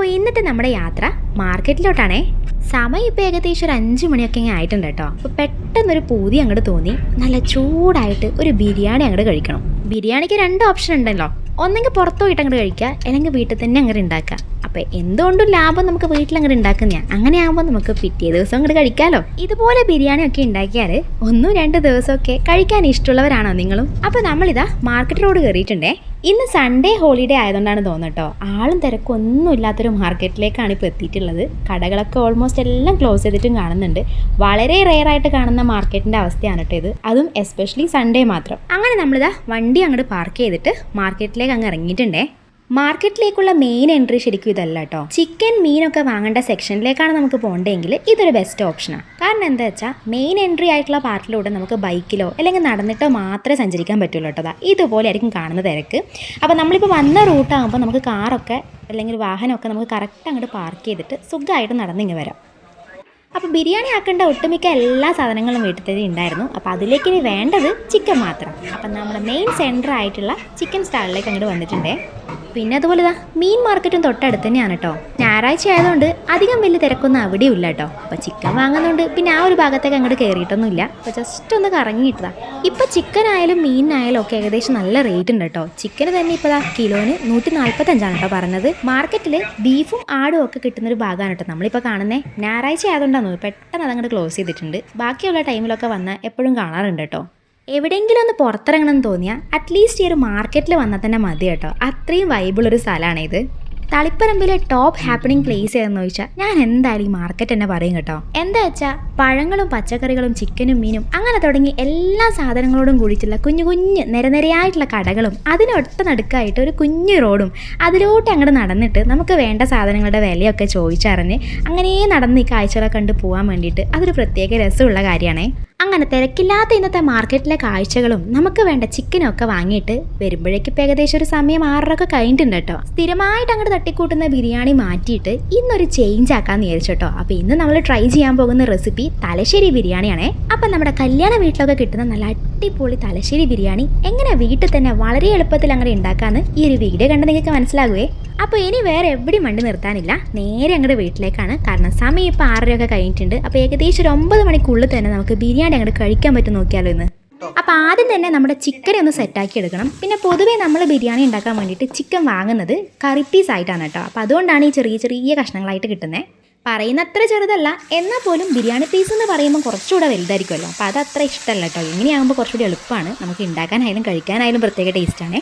അപ്പോൾ ഇന്നത്തെ നമ്മുടെ യാത്ര മാർക്കറ്റിലോട്ടാണേ. സമയം ഇപ്പോൾ ഏകദേശം ഒരു അഞ്ച് മണിയൊക്കെ ഇങ്ങനെ ആയിട്ടുണ്ട് കേട്ടോ. അപ്പോൾ പെട്ടെന്നൊരു പൂതി അങ്ങോട്ട് തോന്നി. നല്ല ചൂടായിട്ട് ഒരു ബിരിയാണി അങ്ങോട്ട് കഴിക്കണം. ബിരിയാണിക്ക് രണ്ട് ഓപ്ഷൻ ഉണ്ടല്ലോ. ഒന്നെങ്കിൽ പുറത്തു പോയിട്ട് അങ്ങോട്ട് കഴിക്കുക അല്ലെങ്കിൽ വീട്ടിൽ തന്നെ അങ്ങോട്ട് ഉണ്ടാക്കുക. അപ്പോൾ എന്തുകൊണ്ടും ലാഭം നമുക്ക് വീട്ടിൽ അങ്ങോട്ട് ഉണ്ടാക്കുന്നതാണ് അങ്ങനെ ആകുമ്പോൾ നമുക്ക് പിറ്റേ ദിവസം അങ്ങോട്ട് കഴിക്കാമല്ലോ ഇതുപോലെ ബിരിയാണി ഒക്കെ ഉണ്ടാക്കിയാൽ ഒന്നും രണ്ട് ദിവസമൊക്കെ കഴിക്കാൻ ഇഷ്ടമുള്ളവരാണോ നിങ്ങളും? അപ്പോൾ നമ്മളിതാ മാർക്കറ്റ് റോഡ് കയറിയിട്ടുണ്ടേ. ഇന്ന് സൺഡേ ഹോളിഡേ ആയതുകൊണ്ടാണ് തോന്നുട്ടോ ആളും തിരക്കൊന്നും ഇല്ലാത്തൊരു മാർക്കറ്റിലേക്കാണ് ഇപ്പോൾ എത്തിയിട്ടുള്ളത്. കടകളൊക്കെ ഓൾമോസ്റ്റ് എല്ലാം ക്ലോസ് ചെയ്തിട്ടും കാണുന്നുണ്ട്. വളരെ റെയർ ആയിട്ട് കാണുന്ന മാർക്കറ്റിന്റെ അവസ്ഥയാണ് കേട്ടോ ഇത്. അതും എസ്പെഷ്യലി സൺഡേ മാത്രം. അങ്ങനെ നമ്മളിതാ വണ്ടി അങ്ങോട്ട് പാർക്ക് ചെയ്തിട്ട് മാർക്കറ്റിലേക്ക് അങ്ങ് ഇറങ്ങിയിട്ടുണ്ടേ. മാർക്കറ്റിലേക്കുള്ള മെയിൻ എൻട്രി ശരിക്കും ഇതല്ല കേട്ടോ ചിക്കൻ മീനൊക്കെ വാങ്ങേണ്ട സെക്ഷനിലേക്കാണ് നമുക്ക് പോകേണ്ടതെങ്കിൽ ഇതൊരു ബെസ്റ്റ് ഓപ്ഷനാണ് കാരണം എന്താ വെച്ചാൽ മെയിൻ എൻട്രി ആയിട്ടുള്ള പാർട്ടിലൂടെ നമുക്ക് ബൈക്കിലോ അല്ലെങ്കിൽ നടന്നിട്ടോ മാത്രമേ സഞ്ചരിക്കാൻ പറ്റുള്ളൂ കേട്ടോ ഇതുപോലെ ആയിരിക്കും കാണുന്ന തിരക്ക്. അപ്പോൾ നമ്മളിപ്പോൾ വന്ന റൂട്ടാകുമ്പോൾ നമുക്ക് കാറൊക്കെ അല്ലെങ്കിൽ വാഹനമൊക്കെ നമുക്ക് കറക്റ്റ് അങ്ങോട്ട് പാർക്ക് ചെയ്തിട്ട് സുഖമായിട്ട് നടന്നിങ്ങ് വരാം. അപ്പോൾ ബിരിയാണി ആക്കേണ്ട ഒട്ടുമിക്ക എല്ലാ സാധനങ്ങളും വീട്ടിൽ ഉണ്ടായിരുന്നു. അപ്പോൾ അതിലേക്ക് ഇനി വേണ്ടത് ചിക്കൻ മാത്രം. അപ്പം നമ്മുടെ മെയിൻ സെന്റർ ആയിട്ടുള്ള ചിക്കൻ സ്റ്റാളിലേക്ക് അങ്ങോട്ട് വന്നിട്ടുണ്ട്. പിന്നെ അതുപോലെ ഇതാ മീൻ മാർക്കറ്റും തൊട്ടടുത്ത് തന്നെയാണ് കേട്ടോ ഞായറാഴ്ച ആയതുകൊണ്ട് അധികം വലിയ തിരക്കൊന്നും അവിടെയും ഇല്ല കേട്ടോ അപ്പോൾ ചിക്കൻ വാങ്ങുന്നുണ്ട് പിന്നെ ആ ഒരു ഭാഗത്തേക്ക് അങ്ങോട്ട് കയറിയിട്ടൊന്നുമില്ല അപ്പോൾ ജസ്റ്റ് ഒന്ന് കറങ്ങിയിട്ടതാ. ഇപ്പോൾ ചിക്കൻ ആയാലും മീനായാലും ഒക്കെ ഏകദേശം നല്ല റേറ്റ് ഉണ്ട് കേട്ടോ ചിക്കന് തന്നെ ഇപ്പോൾ കിലോന് നൂറ്റി നാൽപ്പത്തഞ്ചാണ് കേട്ടോ പറഞ്ഞത് മാർക്കറ്റിൽ ബീഫും ആടും ഒക്കെ കിട്ടുന്ന ഒരു ഭാഗമാണ് കേട്ടോ നമ്മളിപ്പോൾ കാണുന്നത് ഞായറാഴ്ച ആയതുകൊണ്ടാണ് പെട്ടെന്ന് അതങ്ങോട്ട് ക്ലോസ് ചെയ്തിട്ടുണ്ട്. ബാക്കിയുള്ള ടൈമിലൊക്കെ വന്ന് എപ്പോഴും കാണാറുണ്ട് കേട്ടോ എവിടെയെങ്കിലും ഒന്ന് പുറത്തിറങ്ങണം എന്ന് തോന്നിയാൽ അറ്റ്ലീസ്റ്റ് ഈ ഒരു മാർക്കറ്റിൽ വന്നാൽ തന്നെ മതി കേട്ടോ അത്രയും വൈബിളൊരു സ്ഥലമാണിത്. തളിപ്പറമ്പിലെ ടോപ്പ് ഹാപ്പനിങ് പ്ലേസ് ഏതെന്ന് ചോദിച്ചാൽ ഞാൻ എന്തായാലും ഈ മാർക്കറ്റ് തന്നെ പറയും കേട്ടോ. എന്താ വെച്ചാൽ പഴങ്ങളും പച്ചക്കറികളും ചിക്കനും മീനും അങ്ങനെ തുടങ്ങി എല്ലാ സാധനങ്ങളോടും കൂടിയിട്ടുള്ള കുഞ്ഞു കുഞ്ഞ് നിരനിരയായിട്ടുള്ള കടകളും അതിനൊട്ട് നടുക്കായിട്ട് ഒരു കുഞ്ഞു റോഡും അതിലോട്ട് അങ്ങോട്ട് നടന്നിട്ട് നമുക്ക് വേണ്ട സാധനങ്ങളുടെ വിലയൊക്കെ ചോദിച്ചറിഞ്ഞ് അങ്ങനെ നടന്ന് ഈ കാഴ്ചകളെ കണ്ട് പോകാൻ വേണ്ടിയിട്ട് അതൊരു പ്രത്യേക രസമുള്ള കാര്യമാണേ. അങ്ങനെ തിരക്കില്ലാത്ത ഇന്നത്തെ മാർക്കറ്റിലെ കാഴ്ചകളും നമുക്ക് വേണ്ട ചിക്കനും ഒക്കെ വാങ്ങിയിട്ട് വരുമ്പോഴേക്ക് ഏകദേശം ഒരു സമയം ആറരൊക്കെ കഴിഞ്ഞിട്ടുണ്ട് കേട്ടോ. സ്ഥിരമായിട്ട് അങ്ങോട്ട് തട്ടിക്കൂട്ടുന്ന ബിരിയാണി മാറ്റിയിട്ട് ഇന്നൊരു ചേഞ്ച് ആക്കാന്ന് വിചാരിച്ചു കേട്ടോ. അപ്പോൾ ഇന്ന് നമ്മൾ ട്രൈ ചെയ്യാൻ പോകുന്ന റെസിപ്പി തലശ്ശേരി ബിരിയാണിയാണേ. അപ്പം നമ്മുടെ കല്യാണ വീട്ടിലൊക്കെ കിട്ടുന്ന നല്ല അടിപൊളി തലശ്ശേരി ബിരിയാണി എങ്ങനെ വീട്ടിൽ തന്നെ വളരെ എളുപ്പത്തിൽ അങ്ങനെ ഉണ്ടാക്കാന്ന് ഈ ഒരു വീഡിയോ കണ്ട് നിങ്ങൾക്ക് മനസ്സിലാകുവേ? അപ്പോൾ ഇനി വേറെ എവിടെയും വണ്ടി നിർത്താനില്ല. നേരെ അങ്ങോട്ട് വീട്ടിലേക്കാണ്. കാരണം സമയം ഇപ്പോൾ ആറരയൊക്കെ കഴിഞ്ഞിട്ടുണ്ട്. അപ്പോൾ ഏകദേശം ഒരു ഒമ്പത് മണിക്കുള്ളിൽ തന്നെ നമുക്ക് ബിരിയാണി അങ്ങോട്ട് കഴിക്കാൻ പറ്റും നോക്കിയാലോ ഇന്ന്. അപ്പോൾ ആദ്യം തന്നെ നമ്മുടെ ചിക്കനെ ഒന്ന് സെറ്റാക്കി എടുക്കണം. പിന്നെ പൊതുവേ നമ്മൾ ബിരിയാണി ഉണ്ടാക്കാൻ വേണ്ടിയിട്ട് ചിക്കൻ വാങ്ങുന്നത് കറി പീസ് ആയിട്ടാണ് കേട്ടോ. അപ്പോൾ അതുകൊണ്ടാണ് ഈ ചെറിയ ചെറിയ കഷ്ണങ്ങളായിട്ട് കിട്ടുന്നത് പറയുന്ന അത്ര ചെറുതല്ല എന്നാൽ പോലും ബിരിയാണി പീസ് എന്ന് പറയുമ്പോൾ കുറച്ചുകൂടെ വലുതായിരിക്കുമല്ലോ. അപ്പോൾ അത് അത്ര ഇഷ്ടമല്ല കേട്ടോ. ഇങ്ങനെയാകുമ്പോൾ കുറച്ചുകൂടി എളുപ്പമാണ്. നമുക്ക് ഉണ്ടാക്കാനായാലും കഴിക്കാനായാലും പ്രത്യേക ടേസ്റ്റാണ്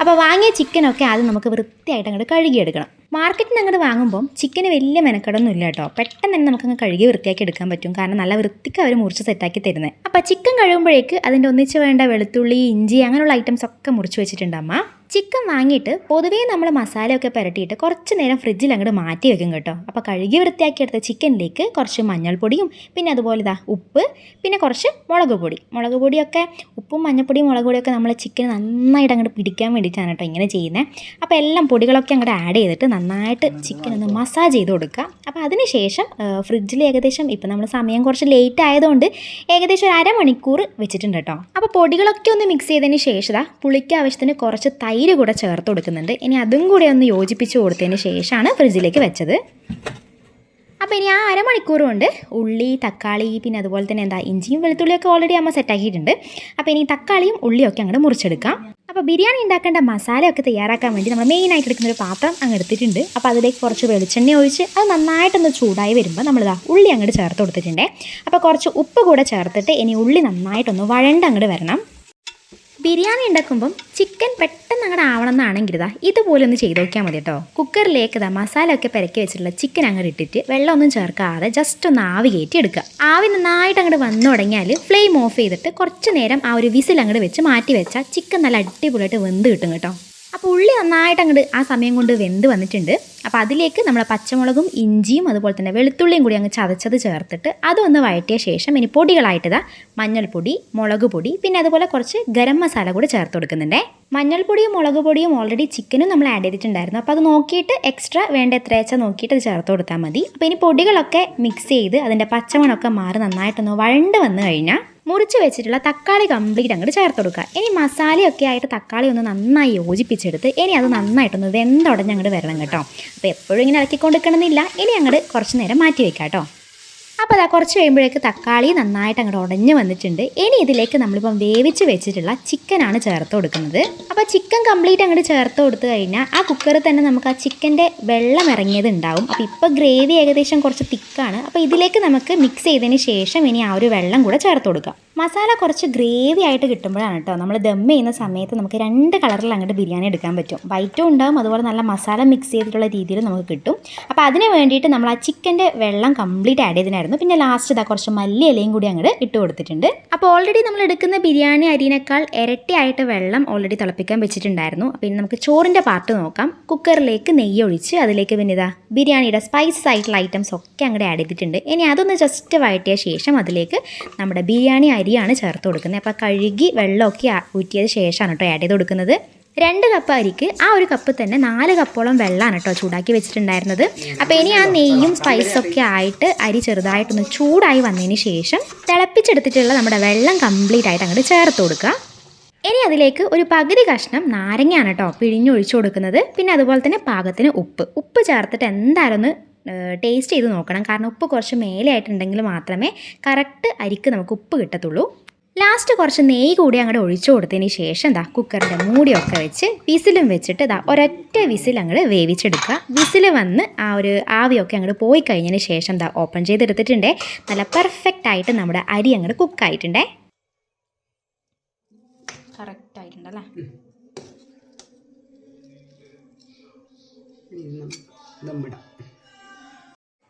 അപ്പോൾ വാങ്ങിയ ചിക്കനൊക്കെ ആദ്യം നമുക്ക് വൃത്തിയായിട്ട് അങ്ങോട്ട് കഴുകിയെടുക്കണം. മാർക്കറ്റിൽ നിന്ന് അങ്ങോട്ട് വാങ്ങുമ്പോൾ ചിക്കന് വലിയ മെനക്കെടൊന്നും ഇല്ല കേട്ടോ. പെട്ടെന്ന് തന്നെ നമുക്കങ്ങ് കഴുകി വൃത്തിയാക്കി എടുക്കാൻ പറ്റും. കാരണം നല്ല വൃത്തിക്ക് അവർ മുറിച്ച് സെറ്റാക്കി തരുന്നത് അപ്പോൾ ചിക്കൻ കഴുകുമ്പോഴേക്ക് അതിന്റെ ഒന്നിച്ച് വേണ്ട വെളുത്തുള്ളി ഇഞ്ചി അങ്ങനെയുള്ള ഐറ്റംസ് ഒക്കെ മുറിച്ച് വെച്ചിട്ടുണ്ട് അമ്മ. ചിക്കൻ വാങ്ങിയിട്ട് പൊതുവേ നമ്മൾ മസാലയൊക്കെ പുരട്ടിയിട്ട് കുറച്ച് നേരം ഫ്രിഡ്ജിൽ അങ്ങോട്ട് മാറ്റി വെക്കും കേട്ടോ. അപ്പോൾ കഴുകി വൃത്തിയാക്കിയെടുത്ത ചിക്കനിലേക്ക് കുറച്ച് മഞ്ഞൾപ്പൊടിയും പിന്നെ അതുപോലെ ഇതാ ഉപ്പ് പിന്നെ കുറച്ച് മുളക് പൊടി. മുളക് പൊടിയൊക്കെ ഉപ്പും മഞ്ഞൾപ്പൊടിയും മുളക് പൊടിയൊക്കെ നമ്മൾ ചിക്കൻ നന്നായിട്ട് അങ്ങോട്ട് പിടിക്കാൻ വേണ്ടിയിട്ടാണ് കേട്ടോ ഇങ്ങനെ ചെയ്യുന്നത് അപ്പോൾ എല്ലാം പൊടികളൊക്കെ അങ്ങോട്ട് ആഡ് ചെയ്തിട്ട് നന്നായിട്ട് ചിക്കൻ ഒന്ന് മസാജ് ചെയ്ത് കൊടുക്കുക. അപ്പോൾ അതിന് ശേഷം ഫ്രിഡ്ജിൽ ഏകദേശം ഇപ്പോൾ നമ്മൾ സമയം കുറച്ച് ലേറ്റ് ആയതുകൊണ്ട് ഏകദേശം ഒരു അരമണിക്കൂർ വെച്ചിട്ടുണ്ട് കേട്ടോ. അപ്പോൾ പൊടികളൊക്കെ ഒന്ന് മിക്സ് ചെയ്തതിന് ശേഷം പുളിക്ക് ആവശ്യത്തിന് കുറച്ച് തൈര് കൂടെ ചേർത്ത് കൊടുക്കുന്നുണ്ട്. ഇനി അതും കൂടെ ഒന്ന് യോജിപ്പിച്ച് കൊടുത്തതിന് ശേഷമാണ് ഫ്രിഡ്ജിലേക്ക് വെച്ചത്. അപ്പോൾ ഇനി ആ അരമണിക്കൂർ കൊണ്ട് ഉള്ളി തക്കാളി പിന്നെ അതുപോലെ തന്നെ എന്താ ഇഞ്ചിയും വെളുത്തുള്ളിയൊക്കെ ഓൾറെഡി അമ്മ സെറ്റാക്കിയിട്ടുണ്ട് അപ്പോൾ ഇനി തക്കാളിയും ഉള്ളിയൊക്കെ അങ്ങോട്ട് മുറിച്ചെടുക്കാം. അപ്പോൾ ബിരിയാണി ഉണ്ടാക്കേണ്ട മസാലയൊക്കെ തയ്യാറാക്കാൻ വേണ്ടി നമ്മൾ മെയിനായിട്ട് എടുക്കുന്ന ഒരു പാത്രം അങ്ങ് എടുത്തിട്ടുണ്ട്. അപ്പോൾ അതിലേക്ക് കുറച്ച് വെളിച്ചെണ്ണ ഒഴിച്ച് അത് നന്നായിട്ടൊന്ന് ചൂടായി വരുമ്പോൾ നമ്മളിതാ ഉള്ളി അങ്ങോട്ട് ചേർത്ത് കൊടുത്തിട്ടുണ്ട്. അപ്പോൾ കുറച്ച് ഉപ്പ് കൂടെ ചേർത്തിട്ട് ഇനി ഉള്ളി നന്നായിട്ടൊന്ന് വഴണ്ട് അങ്ങോട്ട് വരണം. ബിരിയാണി ഉണ്ടാക്കുമ്പം ചിക്കൻ പെട്ടെന്ന് അങ്ങോട്ട് ആവണം എന്നാണെങ്കിൽ ഇതാ ഇതുപോലെ ഒന്ന് ചെയ്ത് നോക്കിയാൽ മതി കേട്ടോ. കുക്കറിലേക്ക് ഇതാ മസാല ഒക്കെ പെരക്കി വെച്ചിട്ടുള്ള ചിക്കൻ അങ്ങോട്ട് ഇട്ടിട്ട് വെള്ളമൊന്നും ചേർക്കാതെ ജസ്റ്റ് ഒന്ന് ആവി കയറ്റി എടുക്കുക. ആവി നന്നായിട്ട് അങ്ങോട്ട് വന്നു തുടങ്ങിയാൽ ഫ്ലെയിം ഓഫ് ചെയ്തിട്ട് കുറച്ച് നേരം ആ ഒരു വിസിൽ അങ്ങോട്ട് വെച്ച് മാറ്റി വെച്ചാൽ ചിക്കൻ നല്ല അടിപൊളിയായിട്ട് വെന്ത് കിട്ടും കേട്ടോ. അപ്പോൾ ഉള്ളി നന്നായിട്ട് അങ്ങോട്ട് ആ സമയം കൊണ്ട് വെന്ത് വന്നിട്ടുണ്ട്. അപ്പോൾ അതിലേക്ക് നമ്മൾ പച്ചമുളകും ഇഞ്ചിയും അതുപോലെ തന്നെ വെളുത്തുള്ളിയും കൂടി അങ്ങ് ചതച്ചത് ചേർത്തിട്ട് അതൊന്ന് വഴറ്റിയ ശേഷം ഇനി പൊടികളായിട്ടതാ മഞ്ഞൾപ്പൊടി മുളക് പൊടി പിന്നെ അതുപോലെ കുറച്ച് ഗരം മസാല കൂടി ചേർത്ത് കൊടുക്കുന്നുണ്ടേ. മഞ്ഞൾപ്പൊടിയും മുളക് പൊടിയും ഓൾറെഡി ചിക്കനും നമ്മൾ ആഡ് ചെയ്തിട്ടുണ്ടായിരുന്നു. അപ്പോൾ അത് നോക്കിയിട്ട് എക്സ്ട്രാ വേണ്ട എത്ര വെച്ചാൽ നോക്കിയിട്ട് അത് ചേർത്ത് കൊടുത്താൽ മതി. അപ്പോൾ ഇനി പൊടികളൊക്കെ മിക്സ് ചെയ്ത് അതിന്റെ പച്ചമണമൊക്കെ മാറി നന്നായിട്ടൊന്ന് വഴണ്ട് വന്നു കഴിഞ്ഞാൽ മുറിച്ച് വെച്ചിട്ടുള്ള തക്കാളി കംപ്ലീറ്റ് അങ്ങോട്ട് ചേർത്ത് കൊടുക്കുക. ഇനി മസാലയൊക്കെ ആയിട്ട് തക്കാളി ഒന്ന് നന്നായി യോജിപ്പിച്ചെടുത്ത് ഇനി അത് നന്നായിട്ടൊന്ന് വെന്തുടഞ്ഞ് അങ്ങോട്ട് വരണം കേട്ടോ. അപ്പോൾ എപ്പോഴും ഇങ്ങനെ ഇളക്കിക്കൊണ്ടിരിക്കണമെന്നില്ല. ഇനി അങ്ങോട്ട് കുറച്ച് നേരം മാറ്റി വയ്ക്കാം കേട്ടോ അപ്പോൾ അതാ കുറച്ച് കഴിയുമ്പോഴേക്ക് തക്കാളി നന്നായിട്ട് അങ്ങോട്ട് ഉടഞ്ഞു വന്നിട്ടുണ്ട്. ഇനി ഇതിലേക്ക് നമ്മളിപ്പം വേവിച്ച് വെച്ചിട്ടുള്ള ചിക്കനാണ് ചേർത്ത് കൊടുക്കുന്നത്. അപ്പോൾ ചിക്കൻ കംപ്ലീറ്റ് അങ്ങോട്ട് ചേർത്ത് കൊടുത്തു കഴിഞ്ഞാൽ ആ കുക്കറിൽ തന്നെ നമുക്ക് ആ ചിക്കന്റെ വെള്ളം ഇറങ്ങിയത് ഉണ്ടാവും. അപ്പോൾ ഇപ്പോൾ ഗ്രേവി ഏകദേശം കുറച്ച് തിക്കാണ്. അപ്പോൾ ഇതിലേക്ക് നമുക്ക് മിക്സ് ചെയ്തതിന് ശേഷം ഇനി ആ ഒരു വെള്ളം കൂടെ ചേർത്ത് കൊടുക്കാം. മസാല കുറച്ച് ഗ്രേവി ആയിട്ട് കിട്ടുമ്പോഴാണ് കേട്ടോ നമ്മൾ ദം ചെയ്യുന്ന സമയത്ത് നമുക്ക് രണ്ട് കളറിൽ അങ്ങോട്ട് ബിരിയാണി എടുക്കാൻ പറ്റും. വൈറ്റും ഉണ്ടാവും അതുപോലെ നല്ല മസാല മിക്സ് ചെയ്തിട്ടുള്ള രീതിയിൽ നമുക്ക് കിട്ടും. അപ്പോൾ അതിന് വേണ്ടിയിട്ട് നമ്മൾ ആ ചിക്കന്റെ വെള്ളം കംപ്ലീറ്റ് ആഡ് ചെയ്തിട്ടുണ്ടായിരുന്നു. പിന്നെ ലാസ്റ്റ് ഇതാ കുറച്ച് മല്ലി ഇലയും കൂടി അങ്ങോട്ട് ഇട്ട് കൊടുത്തിട്ടുണ്ട്. അപ്പോൾ ഓൾറെഡി നമ്മൾ എടുക്കുന്ന ബിരിയാണി അരിനേക്കാൾ ഇരട്ടിയായിട്ട് വെള്ളം ഓൾറെഡി തിളപ്പിക്കാൻ വെച്ചിട്ടുണ്ടായിരുന്നു. ഇനി നമുക്ക് ചോറിന്റെ പാർട്ട് നോക്കാം. കുക്കറിലേക്ക് നെയ്യ് ഒഴിച്ച് അതിലേക്ക് പിന്നെ ഇതാ ബിരിയാണിയുടെ സ്പൈസസ് ആയിട്ടുള്ള ഐറ്റംസ് ഒക്കെ അങ്ങോട്ട് ആഡ് ചെയ്തിട്ടുണ്ട്. ഇനി അതൊന്ന് ജസ്റ്റ് വഴറ്റിയ ശേഷം അതിലേക്ക് നമ്മുടെ ബിരിയാണി അരിയാണ് ചേർത്ത് കൊടുക്കുന്നത്. അപ്പോൾ കഴുകി വെള്ളമൊക്കെ ഊറ്റിയത് ശേഷമാണ് കേട്ടോ ആഡ് ചെയ്ത് കൊടുക്കുന്നത്. രണ്ട് കപ്പ് അരിക്ക് ആ ഒരു കപ്പ് തന്നെ നാല് കപ്പോളം വെള്ളമാണ് കേട്ടോ ചൂടാക്കി വെച്ചിട്ടുണ്ടായിരുന്നത്. അപ്പോൾ ഇനി ആ നെയ്യും സ്പൈസൊക്കെ ആയിട്ട് അരി ചെറുതായിട്ടൊന്ന് ചൂടായി വന്നതിന് ശേഷം തിളപ്പിച്ചെടുത്തിട്ടുള്ള നമ്മുടെ വെള്ളം കംപ്ലീറ്റ് ആയിട്ട് അങ്ങോട്ട് ചേർത്ത് കൊടുക്കുക. ഇനി അതിലേക്ക് ഒരു പകുതി കഷ്ണം നാരങ്ങയാണ് കേട്ടോ പിഴിഞ്ഞൊഴിച്ചു കൊടുക്കുന്നത്. പിന്നെ അതുപോലെ തന്നെ പാകത്തിന് ഉപ്പ്. ഉപ്പ് ചേർത്തിട്ട് എന്തായാലും ഒന്ന് ടേസ്റ്റ് ചെയ്ത് നോക്കണം. കാരണം ഉപ്പ് കുറച്ച് മേലെയായിട്ടുണ്ടെങ്കിൽ മാത്രമേ കറക്റ്റ് അരിക്ക് നമുക്ക് ഉപ്പ് കിട്ടത്തുള്ളൂ. ലാസ്റ്റ് കുറച്ച് നെയ്യ് കൂടി അങ്ങോട്ട് ഒഴിച്ചു കൊടുത്തതിന് ശേഷം എന്താ കുക്കറിന്റെ മൂടിയൊക്കെ വെച്ച് വിസിലും വെച്ചിട്ട് ദാ ഒരൊറ്റ വിസിൽ അങ്ങോട്ട് വേവിച്ചെടുക്കുക. വിസിൽ വന്ന് ആ ഒരു ആവിയൊക്കെ അങ്ങോട്ട് പോയി കഴിഞ്ഞതിന് ശേഷം ദാ ഓപ്പൺ ചെയ്തെടുത്തിട്ടുണ്ടേ. നല്ല പെർഫെക്റ്റ് ആയിട്ട് നമ്മുടെ അരി അങ്ങോട്ട് കുക്കായിട്ടുണ്ടേ കറക്റ്റ് ആയിട്ടുണ്ടല്ലേ? ദമ്മിടാം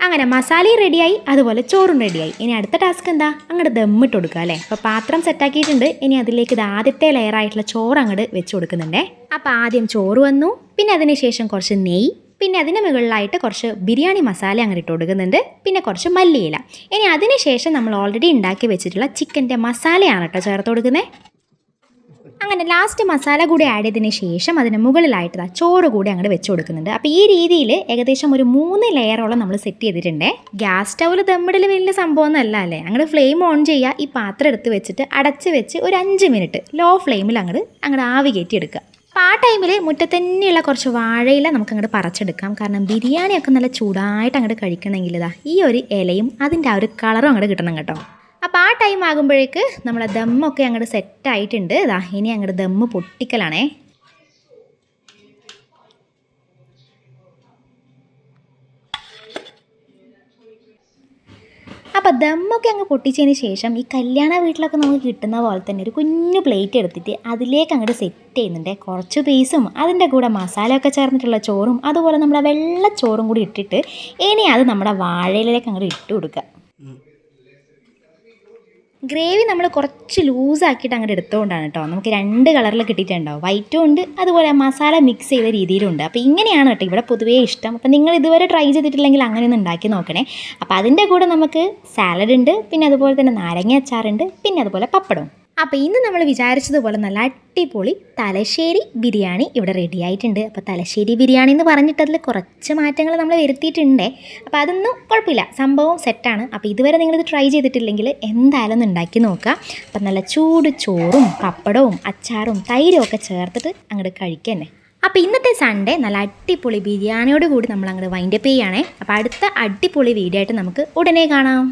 അങ്ങനെ മസാലയും റെഡിയായി അതുപോലെ ചോറും റെഡിയായി ഇനി അടുത്ത ടാസ്ക് എന്താ? അങ്ങോട്ട് ദമ്മിട്ട് കൊടുക്കുക അല്ലേ? അപ്പോൾ പാത്രം സെറ്റാക്കിയിട്ടുണ്ട് ഇനി അതിലേക്ക് ഇത് ആദ്യത്തെ ലെയറായിട്ടുള്ള ചോറ് അങ്ങോട്ട് വെച്ച് കൊടുക്കുന്നുണ്ടേ. അപ്പോൾ ആദ്യം ചോറ് വന്നു പിന്നെ അതിന് ശേഷം കുറച്ച് നെയ്യ് പിന്നെ അതിന് മുകളിലായിട്ട് കുറച്ച് ബിരിയാണി മസാല അങ്ങോട്ട് ഇട്ട് കൊടുക്കുന്നുണ്ട്. പിന്നെ കുറച്ച് മല്ലിയില. ഇനി അതിന് ശേഷം നമ്മൾ ഓൾറെഡി ഉണ്ടാക്കി വെച്ചിട്ടുള്ള ചിക്കന്റെ മസാലയാണ് കേട്ടോ ചേർത്ത് കൊടുക്കുന്നത് അങ്ങനെ ലാസ്റ്റ് മസാല കൂടി ആഡ് ചെയ്തതിന് ശേഷം അതിന് മുകളിലായിട്ട് ചോറ് കൂടി അങ്ങോട്ട് വെച്ച് കൊടുക്കുന്നുണ്ട്. അപ്പോൾ ഈ രീതിയിൽ ഏകദേശം ഒരു മൂന്ന് ലെയറോളം നമ്മൾ സെറ്റ് ചെയ്തിട്ടുണ്ട്. ഗ്യാസ് സ്റ്റൗവിൽ ദമ്മിടൽ വലിയ സംഭവം ഒന്നല്ല അല്ലേ? അങ്ങോട്ട് ഫ്ലെയിം ഓൺ ചെയ്യുക ഈ പാത്രം എടുത്ത് വെച്ചിട്ട് അടച്ച് വെച്ച് ഒരു അഞ്ച് മിനിറ്റ് ലോ ഫ്ലെയിമിൽ അങ്ങോട്ട് അങ്ങോട്ട് ആവി കയറ്റി എടുക്കുക അപ്പോൾ ആ ടൈമിൽ മുറ്റത്ത് തന്നെയുള്ള കുറച്ച് വാഴയില നമുക്ക് അങ്ങോട്ട് പറിച്ചെടുക്കാം. കാരണം ബിരിയാണിയൊക്കെ നല്ല ചൂടായിട്ട് അങ്ങോട്ട് കഴിക്കണമെങ്കിൽ ഇതാ ഈ ഒരു ഇലയും അതിന്റെ ആ ഒരു കളറും അങ്ങോട്ട് കിട്ടണം കേട്ടോ. അപ്പോൾ ആ ടൈം ആകുമ്പോഴേക്ക് നമ്മളെ ദമ്മൊക്കെ അങ്ങോട്ട് സെറ്റായിട്ടുണ്ട് ഇതാ ഇനി അങ്ങോട്ട് ദമ്മ് പൊട്ടിക്കലാണേ. അപ്പോൾ ദമ്മൊക്കെ അങ്ങ് പൊട്ടിച്ചതിന് ശേഷം ഈ കല്യാണ വീട്ടിലൊക്കെ നമുക്ക് കിട്ടുന്ന പോലെ തന്നെ ഒരു കുഞ്ഞു പ്ലേറ്റ് എടുത്തിട്ട് അതിലേക്ക് അങ്ങോട്ട് സെറ്റ് ചെയ്യുന്നുണ്ട്. കുറച്ച് പീസും അതിന്റെ കൂടെ മസാലയൊക്കെ ചേർന്നിട്ടുള്ള ചോറും അതുപോലെ നമ്മുടെ വെള്ളച്ചോറും കൂടി ഇട്ടിട്ട് ഇനി അത് നമ്മുടെ വാഴയിലേക്ക് അങ്ങോട്ട് ഇട്ട് കൊടുക്കുക. ഗ്രേവി നമ്മൾ കുറച്ച് ലൂസാക്കിയിട്ട് അങ്ങോട്ട് എടുത്തുകൊണ്ടാണ് കേട്ടോ നമുക്ക് രണ്ട് കളറിൽ കിട്ടിയിട്ടുണ്ടാവും. വൈറ്റും ഉണ്ട് അതുപോലെ മസാല മിക്സ് ചെയ്ത രീതിയിലുണ്ട് അപ്പോൾ ഇങ്ങനെയാണ് കേട്ടോ ഇവിടെ പൊതുവേ ഇഷ്ടം. അപ്പോൾ നിങ്ങൾ ഇതുവരെ ട്രൈ ചെയ്തിട്ടില്ലെങ്കിൽ അങ്ങനെ ഒന്ന് ഉണ്ടാക്കി നോക്കണേ. അപ്പോൾ അതിന്റെ കൂടെ നമുക്ക് സാലഡ് ഉണ്ട് പിന്നെ അതുപോലെ തന്നെ നാരങ്ങ അച്ചാറുണ്ട് പിന്നെ അതുപോലെ പപ്പടവും. അപ്പോൾ ഇന്ന് നമ്മൾ വിചാരിച്ചതുപോലെ നല്ല അടിപൊളി തലശ്ശേരി ബിരിയാണി ഇവിടെ റെഡി ആയിട്ടുണ്ട്. അപ്പോൾ തലശ്ശേരി ബിരിയാണി എന്ന് പറഞ്ഞിട്ട് അതിൽ കുറച്ച് മാറ്റങ്ങൾ നമ്മൾ വരുത്തിയിട്ടുണ്ട്. അപ്പോൾ അതൊന്നും കുഴപ്പമില്ല. സംഭവം സെറ്റാണ് അപ്പോൾ ഇതുവരെ നിങ്ങളിത് ട്രൈ ചെയ്തിട്ടില്ലെങ്കിൽ എന്തായാലും ഒന്ന് ഉണ്ടാക്കി നോക്കുക. അപ്പം നല്ല ചൂട് ചോറും പപ്പടവും അച്ചാറും തൈരും ഒക്കെ ചേർത്തിട്ട് അങ്ങോട്ട് കഴിക്കുക തന്നെ. അപ്പോൾ ഇന്നത്തെ സൺഡേ നല്ല അടിപൊളി ബിരിയാണിയോട് കൂടി നമ്മൾ അങ്ങോട്ട് വൈൻഡപ്പ് ചെയ്യുകയാണേ. അപ്പോൾ അടുത്ത അടിപൊളി വീഡിയോ ആയിട്ട് നമുക്ക് ഉടനെ കാണാം.